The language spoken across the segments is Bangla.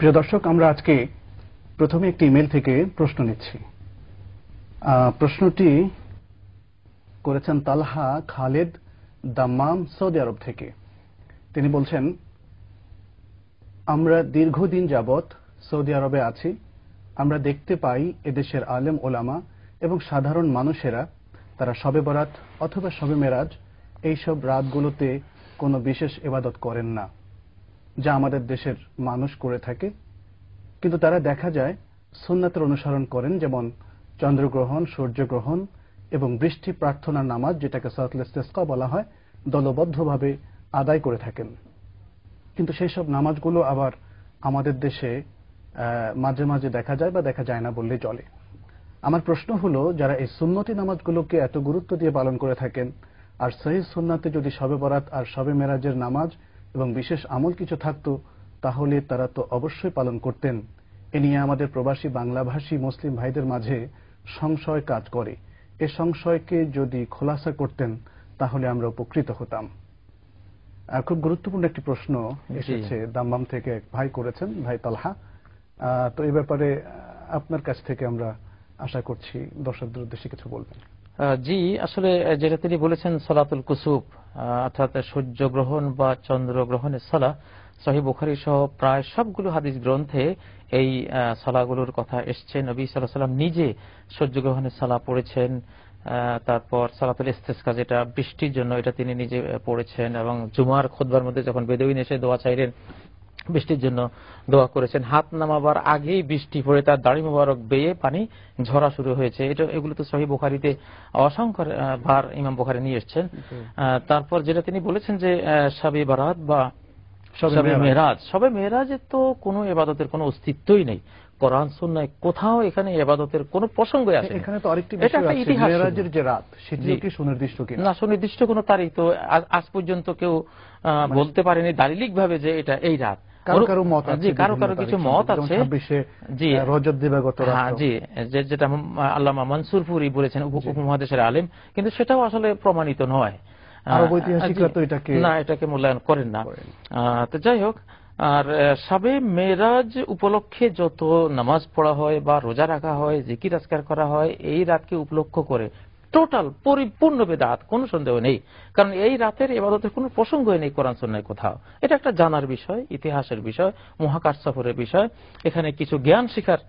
প্রিয় দর্শক, আমরা আজকে প্রথমে একটি ইমেল থেকে প্রশ্ন নিচ্ছি। প্রশ্নটি করেছেন Talha Khaled Dammam Saudi Arab থেকে। তিনি বলছেন, আমরা দীর্ঘদিন যাবৎ সৌদি আরবে আছি। আমরা দেখতে পাই এদেশের আলেম ওলামা এবং সাধারণ মানুষেরা, তারা শবে বরাত অথবা শবে মেরাজ, এইসব রাতগুলোতে কোনো বিশেষ এবাদত করেন না। যা আমাদের দেশের মানুষ করে থাকে। কিন্তু তারা দেখা যায়, সুন্নাতের অনুসরণ করেন, যেমন চন্দ্রগ্রহণ, সূর্যগ্রহণ এবং বৃষ্টি প্রার্থনা নামাজ, যেটাকে সাতলেস্তেস্কা বলা হয়, দলবদ্ধভাবে আদায় করে থাকেন। কিন্তু সেই সব নামাজগুলো আবার আমাদের দেশে মাঝে মাঝে দেখা যায় বা দেখা যায় না বললেই চলে। আমার প্রশ্ন হলো, যারা এই সুন্নতি নামাজগুলোকে এত গুরুত্ব দিয়ে পালন করে থাকেন, আর সহি সুন্নাতে যদি শবে বরাত আর শবে মেরাজের নামাজ এবং বিশেষ আমল কিছু থাকতো তাহলে তারা তো অবশ্যই পালন করতেন। এ নিয়ে আমাদের প্রবাসী বাংলাভাষী মুসলিম ভাইদের মাঝে সংশয় কাজ করে। এ সংশয়কে যদি খোলাসা করতেন তাহলে আমরা উপকৃত হতাম। খুব গুরুত্বপূর্ণ একটি প্রশ্ন এসেছে দাম্বাম থেকে এক ভাই করেছেন ভাই তালহা। তো এই ব্যাপারে আপনার কাছ থেকে আমরা আশা করছি দর্শকদের উদ্দেশ্যে কিছু বলবেন। জি, আসলে যেটা তিনি বলেছেন, সলাতুল কুসুব অর্থাৎ সূর্যগ্রহণ বা চন্দ্রগ্রহণের সলা সহি বুখারি সহ প্রায় সবগুলো হাদিস গ্রন্থে এই সলাগুলোর কথা এসছে। নবী সাল্লাহ সাল্লাম নিজে সূর্যগ্রহণের সলা পড়েছেন তারপর সালাতুল ইস্তেস্কা যেটা বৃষ্টির জন্য, এটা তিনি নিজে পড়েছেন এবং জুমার খোদবার মধ্যে যখন বেদউইন এসে দোয়া চাইলেন বৃষ্টির জন্য দোয়া করেছেন। হাত নামাবার আগেই বৃষ্টি পড়ে তার দাড়ি মোবারক বেয়ে পানি ঝরা শুরু হয়েছে। এটা এগুলো তো সহি বুখারিতে অসংখ্য বার ইমাম বুখারি নিয়ে এসছেন। তারপর যেটা তিনি বলেছেন যে সাবি বারাত বা সবে। মেরাজ সবে মেরাজে তো কোনো এবাদতের কোনো অস্তিত্বই নেই। কোরআন সুন্নায় কোথাও এখানে এবাদতের কোনো প্রসঙ্গই আসে এখানে তো আরেকটি বিষয় আছে মেরাজের যে রাত সেটিও। কি সুনির্দিষ্ট কিনা? না সুনির্দিষ্ট কোনো তারিখ তো আজ- পর্যন্ত কেউ আহ, বলতে পারেনি দালিলিক ভাবে যে এটা এই রাত। কারও কারও মত আছে জি কারও কারও কিছু মত আছে যেমন 26 এ, জি। আহ, দিবাগত হ্যাঁ জি যেটা আল্লামা মনসুরপুরি বলেছেন উপমহাদেশের আলেম কিন্তু সেটাও আসলে প্রমাণিত নয়। আরব ঐতিহাসিকরা তো এটাকে না এটাকে মূল্যায়ন করেন না। তো যাই হোক আর সাবে মেরাজ উপলক্ষে যত নামাজ পড়া হয় বা রোজা রাখা হয় জিকির আজকার করা হয় এই রাতকে উপলক্ষ করে টোটাল পরিপূর্ণ বেদাত কোনো সন্দেহ নেই। কারণ এই রাতের এবাদতের কোনো প্রসঙ্গই নেই কোরআন সন্ন্যায় কোথাও। এটা একটা জানার বিষয় ইতিহাসের বিষয় মহাকাশ সফরের বিষয়। এখানে কিছু জ্ঞান শিখার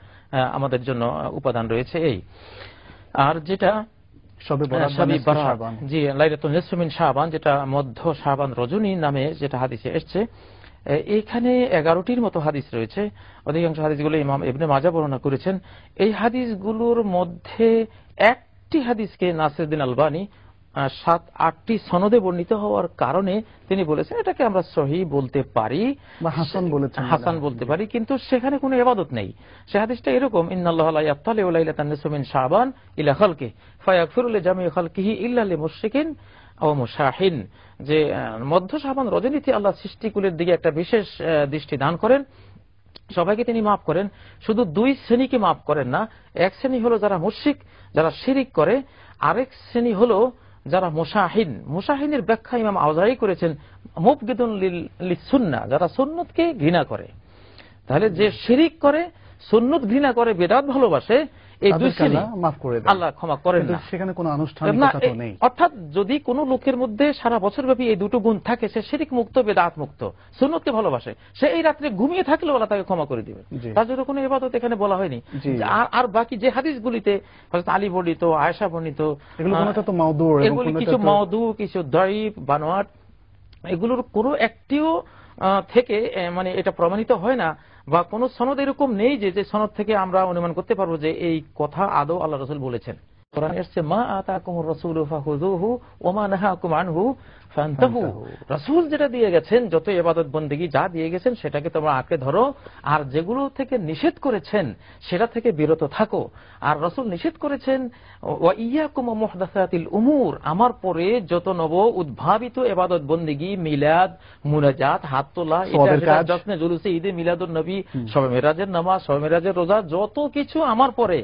আমাদের জন্য উপাদান রয়েছে এই। আর যেটা শাবান। জি লাইলাতুল নিসফ শাবান যেটা মধ্য শাবান রজনী নামে যেটা হাদিসে এসছে। এখানে এগারোটির মতো হাদিস রয়েছে। অধিকাংশ হাদিসগুলো ইমাম ইবনে মাজা বর্ণনা করেছেন। এই হাদিসগুলোর মধ্যে একটি হাদিসকে নাসিরুদ্দিন আলবানী সাত আটটি সনদে বর্ণিত হওয়ার কারণে তিনি বলেছেন এটাকে আমরা সহি বলতে পারি। হাসান বলেছেন। হাসান বলতে পারি কিন্তু সেখানে কোনো এবাদত নেই। সে হাদিসটা এরকম ইন্নাল্লাহ লা ইয়াফতালি ওয়া লাইলাতান নিসফি মিন শাবান ইলা খালকি ফায়াগফিরু লিজামি খালকিহি ইল্লা লিমুশরিকিন ও মুশাহিন। যে মধ্য শাবান রজনীতি আল্লাহ সৃষ্টিকুলের দিকে একটা বিশেষ দৃষ্টি দান করেন। সবাইকে তিনি মাফ করেন। শুধু দুই শ্রেণীকে মাফ করেন না, এক শ্রেণি হলো যারা মুশিক যারা শিরিক করে, আরেক শ্রেণি হলো যারা মুসাহিন মুসাহিনের ব্যাখ্যা ইমাম আওজাই করেছেন মুফগিদুন যারা সুন্নতকে ঘৃণা করে। তাহলে যে শিরিক করে, সুন্নত ঘৃণা করে, বেদাত ভালোবাসে এই দুই শ্রেণি। মাফ করে দেন। আল্লাহ ক্ষমা করেন না। সেখানে কোনো আনুষ্ঠানিকতা তো নেই। অর্থাৎ যদি কোন লোকের মধ্যে সারা বছর ব্যাপী এই দুটো গুণ থাকে সে শিরিক মুক্ত বেদাত মুক্ত সুন্নতকে ভালোবাসে সে এই রাত্রে ঘুমিয়ে থাকলেও আল্লাহ তাকে ক্ষমা করে দিবে তার জন্য কোনো এবাদত এখানে বলা হয়নি। আর আর বাকি যে হাদিসগুলিতে হযরত আলী বর্ণিত আয়েশা বর্ণিত এগুলো কোনোটা তো এবং এগুলি কিছু মওদু কিছু বানোয়াট এগুলোর কোনো একটিও থেকে মানে এটা প্রমাণিত হয় না বা কোনো সনদ এরকম নেই যে যে সনদ থেকে আমরা অনুমান করতে পারব যে এই কথা আদৌ আল্লাহ রসুল বলেছেন। কোরআন এসছে, মা আতাকুম রসুল ফাহুযুহু ওয়া মা নাহাকুম আনহু ফান্তাহু রাসূল যেটা দিয়ে গেছেন যত ইবাদত বন্দেগী যা দিয়ে গেছেন সেটাকে তোমরা আঁকড়ে ধরো। আর যেগুলো থেকে নিষেধ করেছেন সেটা থেকে বিরত থাকো। আর রসুল নিষেধ করেছেন ওয়া ইয়াকুম মুহদাসাতিল উমুর। আমার পরে যত নব উদ্ভাবিত এবাদত বন্দেগী মিলাদ মুনাজাত হাত তোলা এটা। যত্নে জুলুসে ঈদে মিলাদুল নবী সবে মেরাজের নামাজ সবে মেরাজের রোজা যত কিছু আমার পরে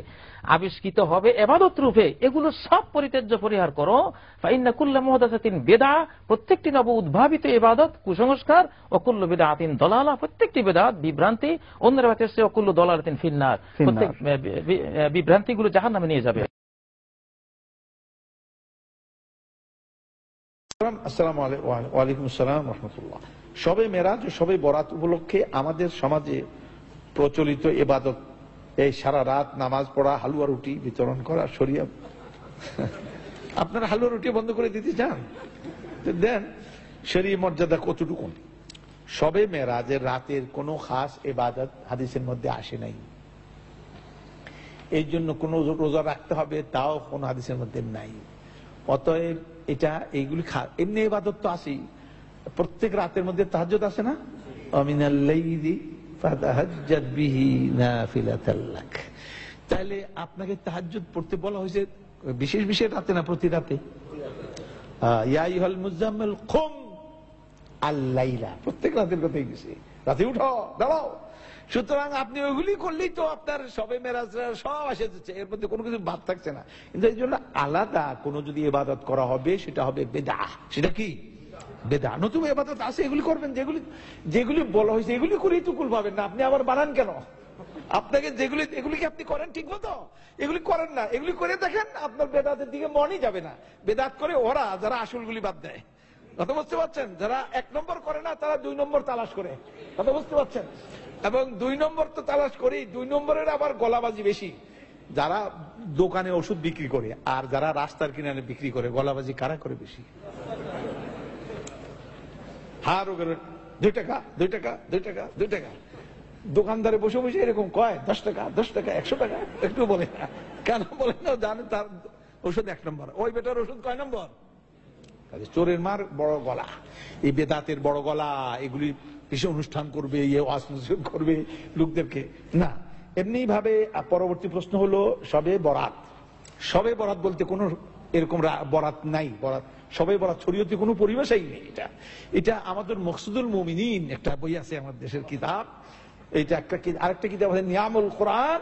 আবিষ্কৃত হবে এবাদত রূপে এগুলো সব পরিত্যাজ্য পরিহার করো। ফাইন্না কুল্লা মহদাসাতিন বেদা প্রত্যেকটি নব উদ্ভাবিত ইবাদত কুসংস্কার অকুল্ল বেদা আতিন দলালা প্রত্যেকটি বেদাত বিভ্রান্তি অন্যের বাচ্চা সে অকুল্ল দলালাতিন ফিন্নার। ফিন্নার। প্রত্যেক বিভ্রান্তিগুলো জাহান নামে নিয়ে যাবে। আসসালামু আলাই- আসসালাম রহমতুল্লাহ। সবে মেরাজ সবে বরাত উপলক্ষে আমাদের সমাজে প্রচলিত এবাদত এই সারা রাত নামাজ পড়া হালুয়া রুটি বিতরণ করা সরিয়া আপনারা হালুয়া রুটি বন্ধ করে দিতে চান? তো দেন, শরীর মর্যাদা কতটুকু সবে মেরাজের রাতের কোনো খাস এবাদত হাদিসের মধ্যে আসে নাই। এই জন্য কোন রোজা রাখতে হবে, তাও কোন হাদিসের মধ্যে নাই। অতএব এটা, এইগুলি এমনি এবাদত তো আসেই প্রত্যেক রাতের মধ্যে তাহাজ্জুদ আছে না? তাহলে আপনাকে তাহাজ্জুদ পড়তে বলা হয়েছে বিশেষ বিশেষ রাতে না প্রতি রাতে? প্রত্যেক রাতের কথাই গেছে। রাতে উঠো, দাঁড়াও। সুতরাং আপনি ওইগুলি করলেই তো আপনার সবে সব আসে যাচ্ছে। এর মধ্যে কোনো কিছু বাদ থাকছে না। কিন্তু এই জন্য আলাদা কোনো যদি এবাদত করা হবে, সেটা হবে বেদা সেটা কি? বেদা নতুন এবাদত আছে, এগুলি করবেন। যেগুলি যেগুলি বলা হয়েছে, এগুলি করেই তো কুল পাবেন না। আপনি আবার বানান কেন? আপনাকে যেগুলি, এগুলি কি আপনি করেন ঠিক মতো এগুলি করেন না। এগুলি করে দেখেন, আপনার বেদাতের দিকে মনই যাবে না। বেদাত করে ওরা যারা আসলগুলি বাদ দেয়। কথা বুঝতে পারছেন? যারা এক নম্বর করে না, তারা দুই নম্বর তালাশ করে। কথা বুঝতে পারছেন? এবং দুই নম্বর তো তালাশ করেই, দুই নম্বরের আবার গলাবাজি বেশি। যারা দোকানে ওষুধ বিক্রি করে, আর যারা রাস্তার কিনারে বিক্রি করে, গলাবাজি কারা করে বেশি? হা, রোগের দুই টাকা দুই টাকা দুই টাকা দুই টাকা। দোকানদারে বসে বসে এরকম কয়, দশ টাকা দশ টাকা, একশো টাকা? একটু বলে না। কেন বলে না? জানে তার ওষুধ এক নম্বর। ওই বেটার ওষুধ কয় নম্বর? চোরের মার বড় গলা। এই বেদাতের বড় গলা, এগুলি কিসে অনুষ্ঠান করবে ইয়ে ওয়াজ নসিহত করবে লোকদেরকে। না এমনি ভাবে পরবর্তী প্রশ্ন হলো, সবে বরাত। সবে বরাত বলতে কোনো এরকম বরাত নাই। বরাত সবে বরাত শরীয়তে কোনো পরিবেশই নেই এটা। এটা আমাদের মকসুদুল মুমিনিন একটা বই আছে, আমাদের দেশের কিতাব। এইটা একটা কি- আরেকটা কিতাব আছে, নিয়ামুল কোরআন।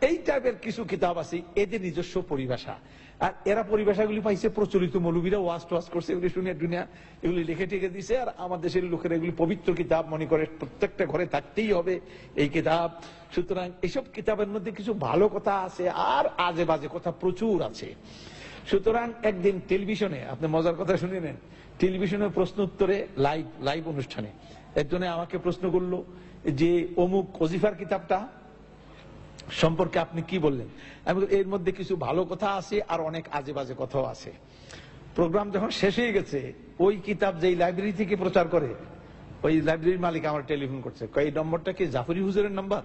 এই টাইপের কিছু কিতাব আছে, এদের নিজস্ব পরিভাষা। আর এরা পরিভাষাগুলি পাইছে প্রচলিত মৌলবীরা, ওয়াজ টোয়াজ করছে, এগুলি শুনে দুনিয়া এগুলি লিখে টেকে দিছে। আর আমার দেশের লোকেরা এগুলি পবিত্র কিতাব মনে করে প্রত্যেকটা ঘরে থাকতেই হবে এই কিতাব। সুতরাং এইসব কিতাবের মধ্যে কিছু ভালো কথা আছে, আর আজে বাজে কথা প্রচুর আছে। সুতরাং একদিন টেলিভিশনে, আপনি মজার কথা শুনে নেন টেলিভিশনের প্রশ্ন উত্তরে লাইভ লাইভ অনুষ্ঠানে। একজনে আমাকে প্রশ্ন করল যে অমুক ওজিফার কিতাবটা সম্পর্কে আপনি কি বললেন? আমি এর মধ্যে কিছু ভালো কথা আছে আর অনেক আজে বাজে কথাও আছে। প্রোগ্রাম যখন শেষ হয়ে গেছে, ওই কিতাব যেই লাইব্রেরি থেকে প্রচার করে, ওই লাইব্রেরির মালিক আমার টেলিফোন করছে। এই নম্বরটা কি জাফরি হুজুরের নাম্বার?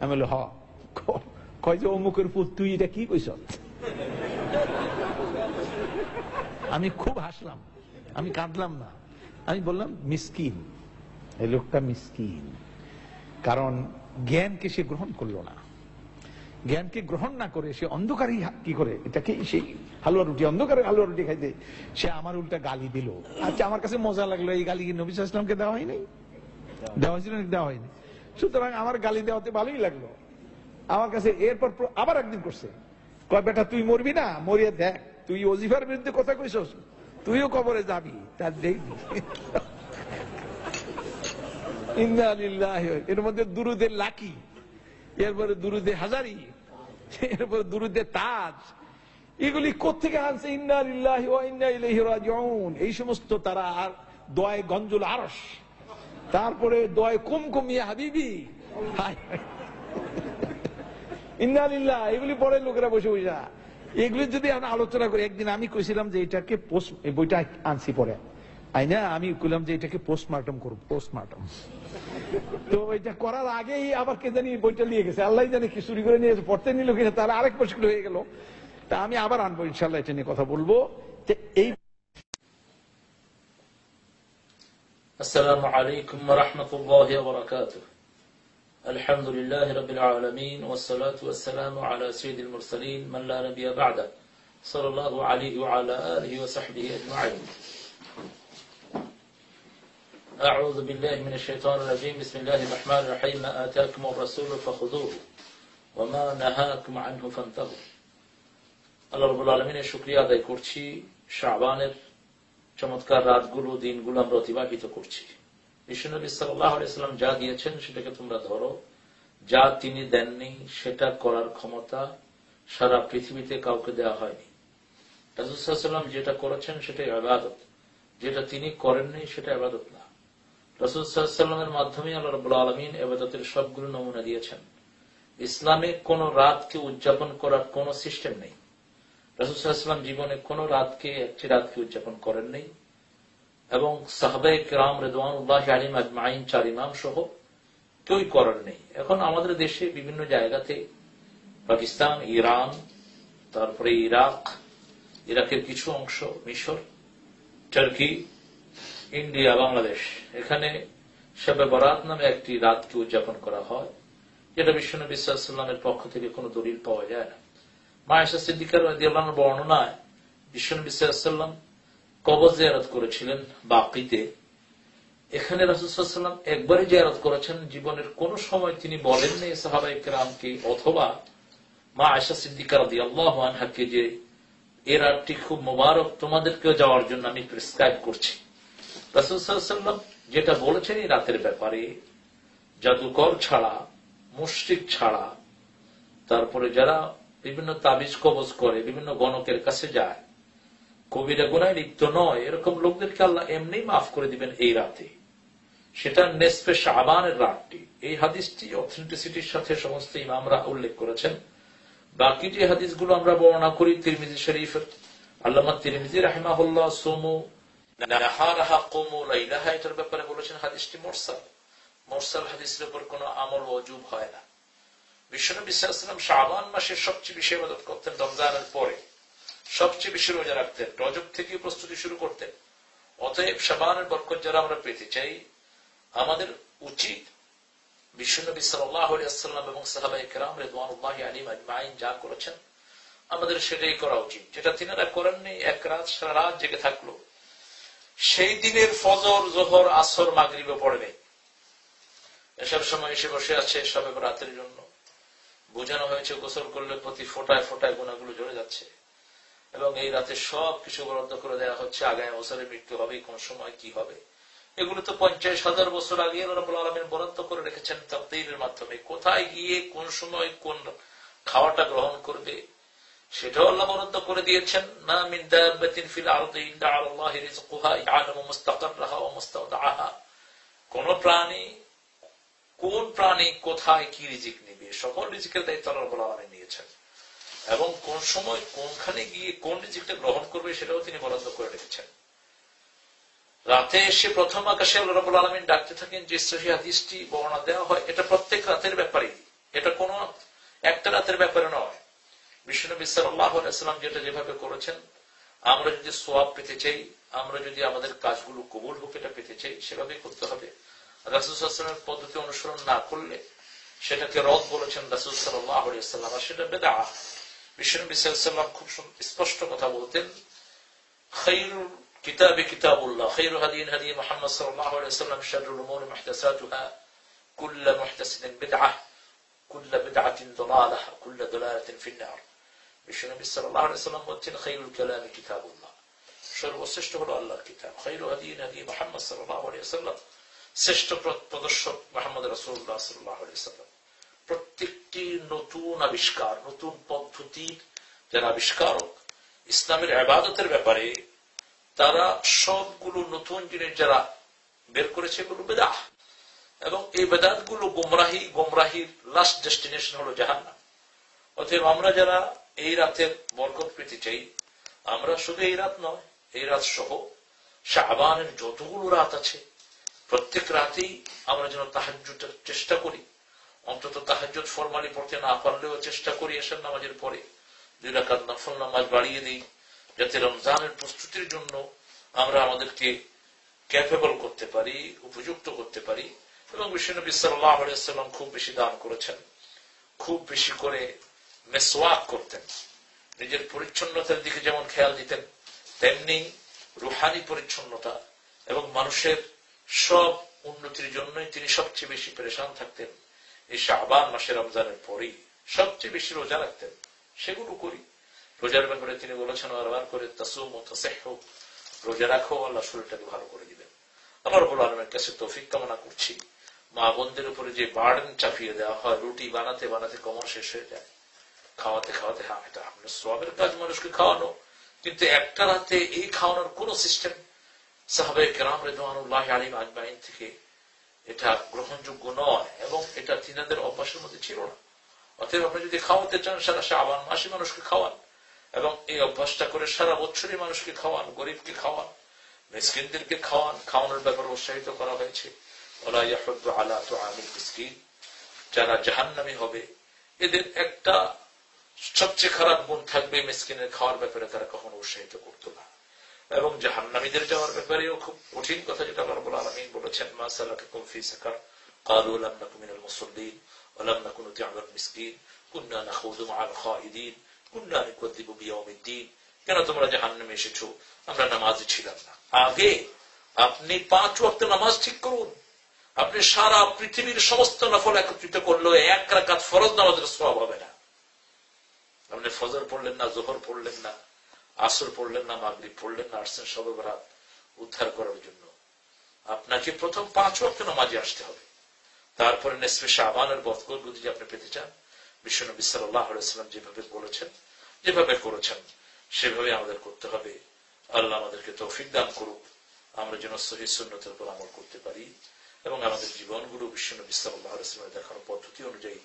আমি বলি হ। কয় যে, অমুকের পুত তুই এটা কি কইস? আমি খুব হাসলাম। আমি কাঁদলাম না। আমি বললাম, মিসকিন। এই লোকটা মিসকিন। কারণ জ্ঞানকে সে গ্রহণ করল না। জ্ঞানকে গ্রহণ না করে সে অন্ধকারই কি করে? এটাকে সেই হালুয়া রুটি, অন্ধকারে হালুয়া রুটি খাইতে। সে আমার উল্টা গালি দিল। আচ্ছা আমার কাছে মজা লাগল, এই গালি কি নবী আলাইহি দেওয়া হয়নি? দেওয়া হয়েছিল দেওয়া হয়নি। সুতরাং আমার গালি দেওয়াতে ভালোই লাগল। আমার কাছে এরপর আবার একদিন করছে। কয়, বেটা, তুই মরবি না? মরিয়ে দেখ। তুই অজিফার বিরুদ্ধে কথা কইছস। তুইও কবরে যাবি। তার দেখবি এর মধ্যে দুরুদের লাকি এরপরে দুরুদে হাজারি এরপরে দুরুদে তাজ। এগুলি কোথেকে আনছে? এই সমস্ত তারা আর দয় গঞ্জুল আরস তারপরে দয় কুমকুম ইয়া হাবিবি। ইন্না এগুলি পরে লোকেরা বসে বসে, এগুলি যদি আমরা আলোচনা করি, একদিন আমি কইছিলাম যে এটাকে বইটা আনছি পরে। আইনা আমি কইলাম যে এটাকে পোস্টমার্টম করব পোস্টমার্টম তো এটা করার আগেই আবার কে জানি বইটা নিয়ে গেছে আল্লাহ জানি কি চুরি করে নিয়ে গেছে পড়তে নিল কিনা তার আরেক মুশকিল হয়ে গেল তা আমি আবার আনবো ইনশাল্লাহ এটা নিয়ে কথা বলবো যে এই السلام عليكم ورحمة الله وبركاته الحمد لله رب العالمين والصلاة والسلام على سيد المرسلين من لا نبي بعده صلى الله عليه وعلى آله وصحبه أجمعين أعوذ بالله من الشيطان الرجيم بسم الله الرحمن الرحيم ما آتاكم الرسول فخذوه وما نهاكم عنه فانتهوا আল্লাহ রবুল আলমিনের শুক্রিয়া আদায় করছি শাহবানের চমৎকার রাতগুলো দিনগুলো আমরা অতিবাহিত করছি বিশ্বনবী সাল্লাম যা দিয়েছেন সেটাকে তোমরা ধরো যা তিনি দেননি সেটা করার ক্ষমতা সারা পৃথিবীতে কাউকে দেওয়া হয়নি রাজুসাল্লাম যেটা করেছেন সেটাই আবাদত যেটা তিনি করেননি সেটা আবাদত না রসুলসাল্লামের মাধ্যমে আল্লাহ রবুল্লা আলমিন এবাদতের সবগুলো নমুনা দিয়েছেন। ইসলামে কোন রাতকে উদযাপন করার কোন সিস্টেম নেই। রসুলাম জীবনে কোন রাতকে একটি রাতকে উদযাপন করেন নেই। এবং সাহবাই রাম রেদওয়ানুল্লাহ আলিম আজমাইন, চার ইমাম সহ কেউই করার নেই। এখন আমাদের দেশে বিভিন্ন জায়গাতে পাকিস্তান, ইরান, তারপরে ইরাক, ইরাকের কিছু অংশ, মিশর, টার্কি ইন্ডিয়া, বাংলাদেশ। এখানে শেবে বরাত নামে একটি রাতকে উদযাপন করা হয়। যেটা বিশ্বনবী সাল্লামের পক্ষ থেকে কোনো দলিল পাওয়া যায় না। মায়েশা সিদ্দিকার বর্ণনায় বিশ্বনবী সাল্লাম কবজ জিয়ারত করেছিলেন বাকিতে। এখানে রাসুসাল্লাম একবারই জিয়ারত করেছেন। জীবনের কোন সময় তিনি বলেননি সাহাবাই কেরামকে, অথবা মা আয়সা সিদ্দিকার আল্লাহ আনহাকে যে, এ রাতটি খুব মোবারক, তোমাদেরকেও যাওয়ার জন্য আমি প্রেসক্রাইব করছি। রাসুসাল্লাম যেটা বলেছেন এই রাতের ব্যাপারে, জাদুকর ছাড়া, মুশ্রিক ছাড়া, তারপরে যারা বিভিন্ন তাবিজ কবজ করে, বিভিন্ন গণকের কাছে যায়, কবিরা গুনায় লিপ্ত নয়, এরকম লোকদেরকে আল্লাহ এমনি মাফ করে দিবেন এই রাতে। সেটা নেসপে শাহবানের রাতটি। এই হাদিসটি অথেন্টিসিটির সাথে সমস্ত ইমামরা উল্লেখ করেছেন। বাকি যে হাদিসগুলো আমরা বর্ণনা করি, তিরমিজি শরীফের, আল্লামা তিরমিজি রাহিমাহুল্লাহ সোমু ব্যাপারে বলেছেন হাদিসটি মোরসাল। মোরসাল হাদিসের উপর কোন আমল অজুব হয় না। বিশ্বনবী মাসের সবচেয়ে বেশি করতেন রমজানের পরে। সবচেয়ে বেশি রোজা রাখতেন, রজব থেকে প্রস্তুতি শুরু করতেন। অতএব বরকত যারা আমরা পেতে চাই, আমাদের উচিত বিশ্বনবী সাল্লাম এবং সাহাবাই যা করেছেন, আমাদের সেটাই করা উচিত। যেটা তিনারা করেননি, এক রাত সারা রাত জেগে থাকল। সেই দিনের ফজর, জোহর, আসর মাগরিবে পড়ে নেই। এসব সময় এসে বসে আছে সবে রাতের জন্য। বোঝানো হয়েছে, গোসল করলে প্রতি ফোটায় ফোটায় গুণাগুলো জড়ে যাচ্ছে। এবং এই রাতে সব কিছু বরাদ্দ করে দেওয়া হচ্ছে, আগামী বছরে মৃত্যু হবে, কোন সময় কি হবে। এগুলো তো পঞ্চাশ হাজার বছর আগে আলমিন বরাদ্দ করে রেখেছেন তকদিরের মাধ্যমে। কোথায় গিয়ে, কোন সময় কোন খাওয়াটা গ্রহণ করবে সেটাও আল্লাহ বরাদ্দ করে দিয়েছেন না মিন্দাবিন ফিল কোন প্রাণী কোন প্রাণী কোথায় কি রিজিক নিবে? সকল রিজিকের দায়িত্ব আল্লাহ আলমিন নিয়েছেন। এবং কোন সময় কোনখানে গিয়ে কোন রিজিকটা গ্রহণ করবে সেটাও তিনি বরাদ্দ করে রেখেছেন। রাতে এসে প্রথম আকাশে আল্লাহ রবুল আলমিন ডাকতে থাকেন, যে সহি হাদিসটি বর্ণনা দেওয়া হয়, এটা প্রত্যেক রাতের ব্যাপারে এটা কোন একটা রাতের ব্যাপারে নয়। বিশ্বনবী সাল্লাল্লাহু সাল্লাহ আলাইসাল্লাম যেটা যেভাবে করেছেন আমরা যদি সওয়াব পেতে চাই আমরা যদি আমাদের কাজগুলো কবুল হোক এটা পেতে চাই সেভাবেই করতে হবে রাসূল রাসুলের পদ্ধতি অনুসরণ না করলে সেটাকে রদ বলেছেন রাসুল সাল্লাহ আলিয়াল্লাম আর সেটা বেদা বিশ্বনবী সাল্লাম খুব স্পষ্ট কথা বলতেন খৈরুল কিতাবে কিতাবুল্লাহ খৈরু হাদিন হাদি মোহাম্মদ সাল্লাহ আলিয়াল্লাম শারুল উমর মাহদাসাতুহা কুল্লা মুহতাসিদিন বিদআহ কুল্লা বিদআতিন দলালাহ কুল্লা দলালাতিন ফিন্নার বিশ্বনবী সাল্লাম বলছেন খায়রুল কালামি কিতাবুল্লাহ। সর্বশ্রেষ্ঠ হলো আল্লাহর কিতাব। খায়রু হাদি নবী মুহাম্মদ সাল্লাম শ্রেষ্ঠ প্রদর্শক মুহাম্মদ সাল্লাল্লাহু সাল্লাম প্রত্যেকটি নতুন আবিষ্কার, নতুন পদ্ধতির যারা আবিষ্কারক, ইসলামের ইবাদতের ব্যাপারে তারা সবগুলো নতুন জিনিস যারা বের করেছে এগুলো বেদাহ এবং এই বেদাতগুলো গোমরাহি, গোমরাহির লাস্ট ডেস্টিনেশন হলো জাহান্নাম। অতএব আমরা যারা এই রাতের বরকত পেতে চাই। আমরা শুধু এই রাত নয়, এই রাত সহ শাহবানের যতগুলো রাত আছে, প্রত্যেক রাতেই আমরা যেন তাহাজুটের চেষ্টা করি। অন্তত তাহাজুদ ফরমালি পড়তে না পারলেও চেষ্টা করি এসব নামাজের পরে। দুই রাকাত নফল নামাজ বাড়িয়ে দিই, যাতে রমজানের প্রস্তুতির জন্য আমরা আমাদেরকে ক্যাপেবল করতে পারি, উপযুক্ত করতে পারি। এবং বিশ্বনবী সাল্লাম খুব বেশি দান করেছেন। খুব বেশি করে মেসওয়াক করতেন। নিজের পরিচ্ছন্নতার দিকে যেমন খেয়াল দিতেন তেমনি রুহানি পরিচ্ছন্নতা এবং মানুষের সব উন্নতির জন্যই তিনি সবচেয়ে বেশি পরেশান থাকতেন। এই শাহবান মাসে রমজানের পরেই সবচেয়ে বেশি রোজা রাখতেন। সেগুলো করি। রোজার ব্যাপারে তিনি বলেছেন বারবার করে তাসুম ও তাসেহ, রোজা রাখো, আল্লাহ শরীরটাকে ভালো করে দিবেন। আমার বলো আলমের কাছে তৌফিক কামনা করছি। মা বোনদের উপরে যে বার্ডেন চাপিয়ে দেওয়া হয়, রুটি বানাতে বানাতে কমর শেষ হয়ে যায়। খাওয়াতে খাওয়াতে হ্যাঁ এটা আপনার সবের কাজ মানুষকে খাওয়ানো, কিন্তু একটা রাতে এই খাওয়ানোর কোন সিস্টেম থেকে এটা গ্রহণযোগ্য নয় এবং এটা তিনাদের অভ্যাসের মধ্যে ছিল না। অতএব আপনি যদি খাওয়াতে চান, সারা শাবান মাসে মানুষকে খাওয়ান এবং এই অভ্যাসটা করে সারা বছরই মানুষকে খাওয়ান, গরিবকে খাওয়ান, মিসকিনদেরকে খাওয়ান, খাওয়ানোর ব্যাপারে উৎসাহিত করা হয়েছে। আলা যারা জাহান্নামী হবে, এদের একটা সবচেয়ে খারাপ গুণ থাকবে মিসকিনের খাওয়ার ব্যাপারে তারা কখনো উৎসাহিত করতো না এবং জাহান্নামীদের যাওয়ার ব্যাপারেও খুব কঠিন কথা যেটা আল্লাহ রাব্বুল আলামিন বলেছেন মা সালাকাকুম ফি সাকার قالوا لم نكن من المصلين ولم نكن نطعم المسكين كنا نخوض مع الخائضين كنا نكذب بيوم الدين কেন তোমরা জাহান্নামে এসেছো আমরা নামাজি ছিলাম না আগে আপনি পাঁচ ওয়াক্ত নামাজ ঠিক করুন আপনি সারা পৃথিবীর সমস্ত নফল একত্রিত করলো এক রাকাত ফরজ নামাজের সওয়াব হবে না আপনি ফজর পড়লেন না, জোহর পড়লেন না, আসর পড়লেন না, মাগরিব পড়লেন না, আসছেন সবে উদ্ধার করার জন্য। আপনাকে প্রথম পাঁচ ওয়াক্ত নামাজে আসতে হবে। তারপরে নেসফে শাহবানের বদকর যদি আপনি পেতে চান, বিশ্বনবী সাল্লাহ যেভাবে বলেছেন, যেভাবে করেছেন, সেভাবে আমাদের করতে হবে। আল্লাহ আমাদেরকে তৌফিক দান করুক। আমরা যেন সহি সুন্নতের উপর আমল করতে পারি এবং আমাদের জীবনগুলো বিশ্বনবী সাল্লাহ দেখানো পদ্ধতি অনুযায়ী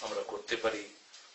আমরা করতে পারি।